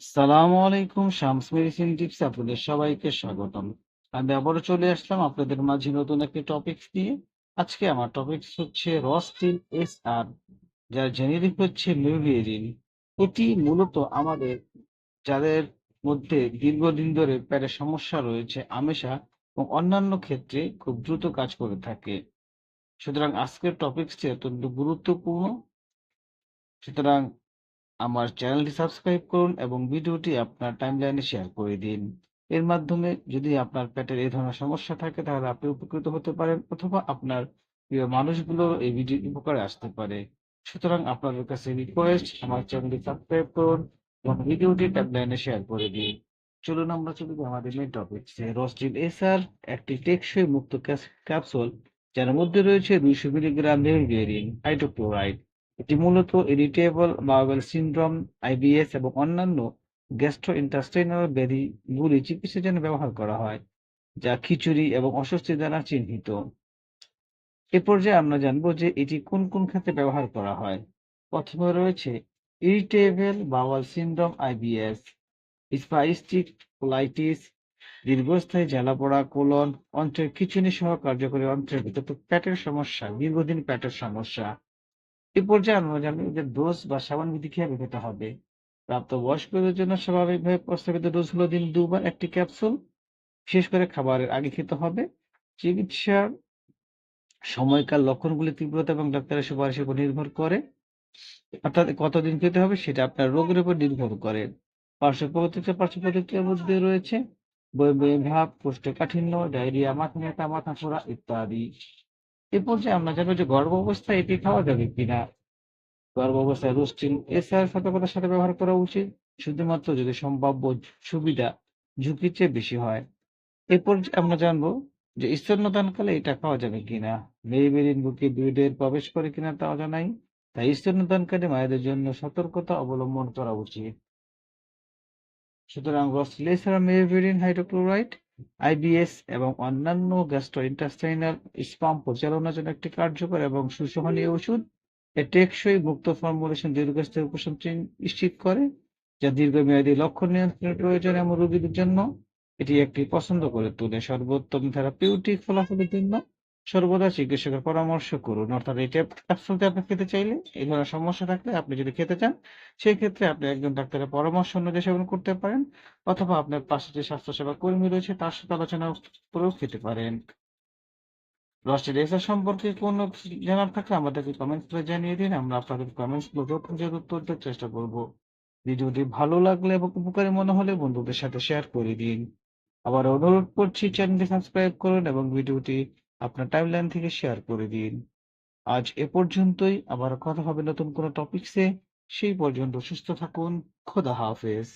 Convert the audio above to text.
আসসালামু আলাইকুম, Shams medicine tips আপনাদের সবাইকে স্বাগতম। আমি আবারও চলে আসলাম আপনাদের মাঝে নতুন একটি টপিক নিয়ে। আজকে আমার টপিক হচ্ছে রস্টিন এস আর, যার জেনেরিক হচ্ছে মিউরিয়েরিন এটি মূলত আমাদের, যাদের মধ্যে দীর্ঘদিন ধরে পেটের সমস্যা রয়েছে, আমেশা এবং অন্যান্য ক্ষেত্রে খুব দ্রুত কাজ করে থাকে। সুতরাং আজকের টপিকটি অত্যন্ত গুরুত্বপূর্ণ। সুতরাং আমার চ্যানেলটি সাবস্ক্রাইব করুন এবং ভিডিওটি আপনার টাইমলাইনে শেয়ার করে দিন। এর মাধ্যমে যদি আপনার পেটের এই ধরনের সমস্যা থাকে, তাহলে আপনি উপকৃত হতে পারেন অথবা আপনার প্রিয় মানুষগুলো এই ভিডিও উপকারে আসতে পারে। সুতরাং আপনাদের কাছে রিকোয়েস্ট আমার চ্যানেলটি সাবস্ক্রাইব করুন এবং ভিডিওটি টাইমলাইনে শেয়ার করে দিন। চলুন আমরা চলে যাই আমাদের মেন টপিক রসটিল এসআর একটি টেকসই মুক্ত ক্যাপসুল যার মধ্যে রয়েছে দুইশো মিলিগ্রাম নেভিয়ারিন হাইড্রোক্লোরাইড এটি মূলত ইরিটেবল বাওয়েল সিনড্রোম, আইবিএস এবং অন্যান্য গ্যাস্ট্রোইন্টেস্টাইনাল ব্যাধিগুলি চিকিৎসার জন্য ব্যবহার করা হয়, যা খিচুড়ি এবং অস্বস্তি দ্বারা চিহ্নিত। এ পর্যায়ে আমরা জানব যে এটি কোন কোন ক্ষেত্রে ব্যবহার করা হয়। প্রথমে রয়েছে irritable bowel syndrome, IBS, spastic colitis, দীর্ঘস্থায়ী জ্বালাপোড়া, কোলন, অন্ত্রের খিচুনি সহ কার্যকরী অন্ত্রের ভিতর পেটের সমস্যা, দীর্ঘদিন পেটের সমস্যা। এ পর্যায়ে আমরা জানি যে ডোজ বা সাবান বিধি কীভাবে খেতে হবে? প্রাপ্তবয়স্কদের জন্য স্বাভাবিকভাবে প্রস্তাবিত ডোজ হলো দিন দুবার একটি ক্যাপসুল বিশেষ করে খাবারের আগে খেতে হবে। চিকিৎসার সময়কাল, লক্ষণগুলি তীব্রতা এবং ডাক্তারের সুপারিশের উপর নির্ভর করে। অর্থাৎ কতদিন খেতে হবে সেটা আপনার রোগের উপর নির্ভর করে। পার্শ্ব প্রতিক্রিয়া, পার্শ্ব প্রতিক্রিয়ার মধ্যে রয়েছে বমি, ভাব কোষ্ঠকাঠিন্য ডায়রিয়া, মাথা ব্যথা, মাথা ফোড়া ইত্যাদি। এ পর্যায়ে আমরা জানব যে গর্ভ অবস্থায় এটি খাওয়া যাবে কিনা। গর্ভ অবস্থায় রুস্টিন এছাড়া সতর্কতার সাথে ব্যবহার করা উচিত। শুধুমাত্র যদি সম্ভাব্য সুবিধা ঝুঁকির চেয়ে বেশি হয়। এ পর্যায়ে আমরা জানব যে স্তন্যদানকালে এটা খাওয়া যাবে কিনা। মেয়ে বেরিন বুকে দুধের প্রবেশ করে কিনা তা জানাই তাই স্তন্যদানকারী মায়েদের জন্য সতর্কতা অবলম্বন করা উচিত। সুতরাং রসটিল এছাড়া মেয়েভেরিন হাইড্রোক্লোরাইড আইবিএস এবং অন্যান্য গ্যাস্ট্রোইন্টেস্টাইনাল স্পাম পরিচালনার জন্য একটি কার্যকর এবং সুসহনীয় ওষুধ। এ টেকসই মুক্ত ফর্মুলেশন দীর্ঘস্থায়ী উপশম নিশ্চিত করে, যা দীর্ঘমেয়াদী লক্ষণ নিয়ন্ত্রণের প্রয়োজন এমন রোগীদের জন্য। এটি একটি পছন্দ করে তোলে সর্বোত্তম থেরাপিউটিক ফলাফলের জন্য। সর্বদা চিকিৎসকের পরামর্শ করুন। অর্থাৎ এই ক্যাপসুলটি আপনি খেতে চাইলে এই ধরনের সমস্যা থাকলে আপনি যদি খেতে চান সেই ক্ষেত্রে আপনি একজন ডাক্তারের পরামর্শ অনুযায়ী সেবন করতে পারেন অথবা আপনার পাশে যে স্বাস্থ্যসেবা কর্মী রয়েছে তার সাথে আলোচনা করেও খেতে পারেন। রসের রেসা সম্পর্কে কোনো জানার থাকলে আমাদেরকে কমেন্টস করে জানিয়ে দিন। আমরা আপনাদের কমেন্টসগুলো উত্তর দেওয়ার চেষ্টা করব। ভিডিওটি ভালো লাগলে এবং উপকারী মনে হলে বন্ধুদের সাথে শেয়ার করে দিন। আবার অনুরোধ করছি চ্যানেলটি সাবস্ক্রাইব করুন এবং ভিডিওটি আপনার টাইমলাইন থেকে শেয়ার করে দিন। আজ এ পর্যন্তই। আবার কথা হবে নতুন কোনো টপিকসে সেই পর্যন্ত সুস্থ থাকুন। খোদা হাফেজ।